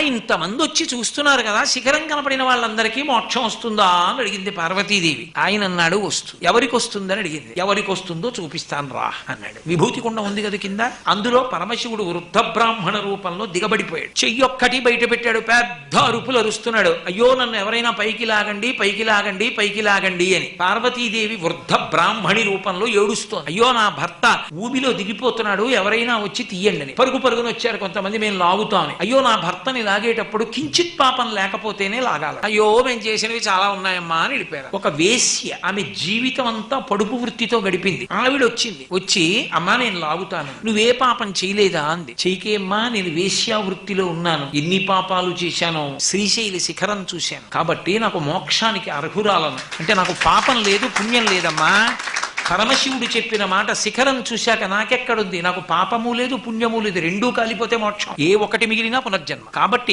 ఇంతమంది వచ్చి చూస్తున్నారు కదా శిఖరం కనపడిన వాళ్ళందరికీ మోక్షం వస్తుందా అని అడిగింది పార్వతీదేవి. ఆయన అన్నాడు వస్తుంది ఎవరికి వస్తుందని అడిగింది. ఎవరికి వస్తుందో చూపిస్తాను రా అన్నాడు. విభూతి కుండ ఉంది కదా కింద? అందులో పరమశివుడు వృద్ధ బ్రాహ్మణ రూపంలో దిగబడిపోయాడు. చెయ్యొక్కటి బయట పెట్టాడు పెద్ద అరుపులు అరుస్తున్నాడు. అయ్యో నన్ను ఎవరైనా పైకి లాగండి పైకి లాగండి పైకి లాగండి అని. పార్వతీదేవి వృద్ధ బ్రాహ్మణి రూపంలో ఏడుస్తోంది. అయ్యో నా భర్త ఊబిలో దిగిపోతున్నాడు ఎవరైనా వచ్చి తీయండి అని. పరుగు పరుగున వచ్చారు కొంతమంది మేము లాగుతామని అయ్యో నా భర్తని లాగేటప్పుడు కించిత్ పాపం లేకపోతేనే లాగాలి. అయ్యో మేము చేసినవి చాలా ఉన్నాయమ్మా అని వెళ్ళిపోయారు ఒక వేశ్య ఆమె జీవితం అంతా పడుపు వృత్తితో గడిపింది. ఆవిడ వచ్చింది వచ్చి అమ్మా నేను లాగుతాను. నువ్వే పాపం చేయలేదా? అంది. చేయకేమ్మా నేను వేశ్యా వృత్తిలో ఉన్నాను. ఎన్ని పాపాలు చేశానో శ్రీశైలి శిఖరం చూశాను. కాబట్టి నాకు మోక్షానికి అర్హురాలను. అంటే నాకు పాపం లేదు పుణ్యం లేదమ్మా. పరమశివుడు చెప్పిన మాట శిఖరం చూశాక నాకెక్కడుంది? నాకు పాపము లేదు పుణ్యము లేదు రెండూ కాలిపోతే మోక్షం. ఏ ఒకటి మిగిలినా పునర్జన్మ. కాబట్టి